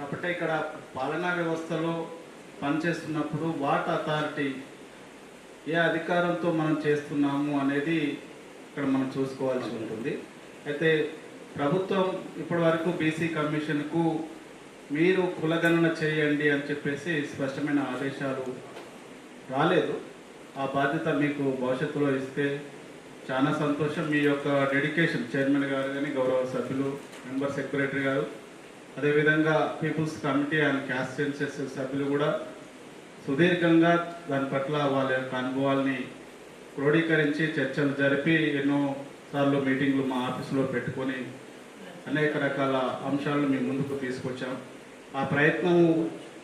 కాబట్టి ఇక్కడ పాలనా వ్యవస్థలో పనిచేస్తున్నప్పుడు వాట్ అథారిటీ ఏ అధికారంతో మనం చేస్తున్నాము అనేది ఇక్కడ మనం చూసుకోవాల్సి ఉంటుంది. అయితే ప్రభుత్వం ఇప్పటి వరకు బీసీ కమిషన్కు మీరు కులగణన చేయండి అని చెప్పేసి స్పష్టమైన ఆదేశాలు రాలేదు. ఆ బాధ్యత మీకు భవిష్యత్తులో ఇస్తే చాలా సంతోషం. మీ యొక్క డెడికేషన్ చైర్మన్ గారు కానీ గౌరవ సభ్యులు మెంబర్ సెక్రటరీ గారు అదేవిధంగా people's committee and caste census సభ్యులు కూడా సుదీర్ఘంగా దాని పట్ల వాళ్ళ యొక్క అనుభవాల్ని క్రోడీకరించి చర్చలు జరిపి ఎన్నో సార్లు మీటింగ్లు మా ఆఫీసులో పెట్టుకొని అనేక రకాల అంశాలను మేము ముందుకు తీసుకొచ్చాం. ఆ ప్రయత్నం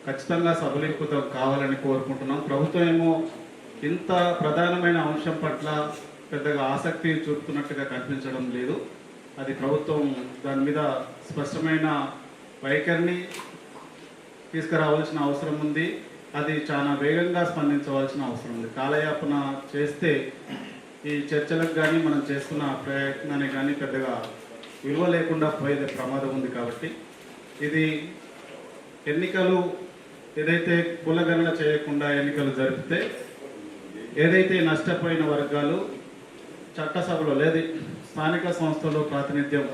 ఖచ్చితంగా సబలీకృతం కావాలని కోరుకుంటున్నాం. ప్రభుత్వం ఏమో ఇంత ప్రధానమైన అంశం పట్ల పెద్దగా ఆసక్తి చూపుతున్నట్టుగా కనిపించడం లేదు. అది ప్రభుత్వం దాని మీద స్పష్టమైన వైఖరిని తీసుకురావాల్సిన అవసరం ఉంది. అది చాలా వేగంగా స్పందించవలసిన అవసరం ఉంది. కాలయాపన చేస్తే ఈ చర్చలకు కానీ మనం చేస్తున్న ప్రయత్నానికి కానీ పెద్దగా విలువ లేకుండా పోయే ప్రమాదం ఉంది కాబట్టి ఇది ఎన్నికలు ఏదైతే కులగణన చేయకుండా ఎన్నికలు జరిపితే ఏదైతే నష్టపోయిన వర్గాలు చట్టసభలో లేదు స్థానిక సంస్థలో ప్రాతినిధ్యం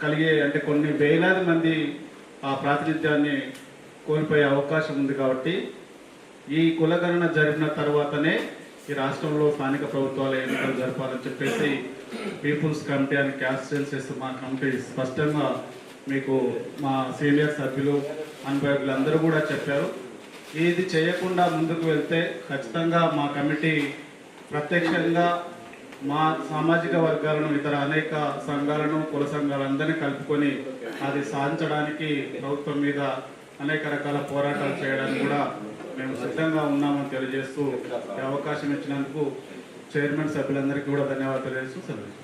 కలిగే అంటే కొన్ని వేలాది మంది ఆ ప్రాతినిధ్యాన్ని కోల్పోయే అవకాశం ఉంది కాబట్టి ఈ కులగణన జరిపిన తర్వాతనే ఈ రాష్ట్రంలో స్థానిక ప్రభుత్వాల ఎన్నికలు జరపాలని చెప్పేసి పీపుల్స్ కమిటీ అని క్యాస్ట్ సెన్సెస్ మా కమిటీ స్పష్టంగా మీకు మా సీనియర్ సభ్యులు అనుభవకులు అందరూ కూడా చెప్పారు. ఇది చేయకుండా ముందుకు వెళ్తే ఖచ్చితంగా మా కమిటీ ప్రత్యక్షంగా మా సామాజిక వర్గాలను ఇతర అనేక సంఘాలను కుల సంఘాలందరినీ కలుపుకొని అది సాధించడానికి ప్రభుత్వం మీద అనేక రకాల పోరాటాలు చేయడానికి కూడా మేము సిద్ధంగా ఉన్నామని తెలియజేస్తూ అవకాశం ఇచ్చినందుకు చైర్మన్ సభ్యులందరికీ కూడా ధన్యవాదాలు తెలియజేస్తూ సెలవు.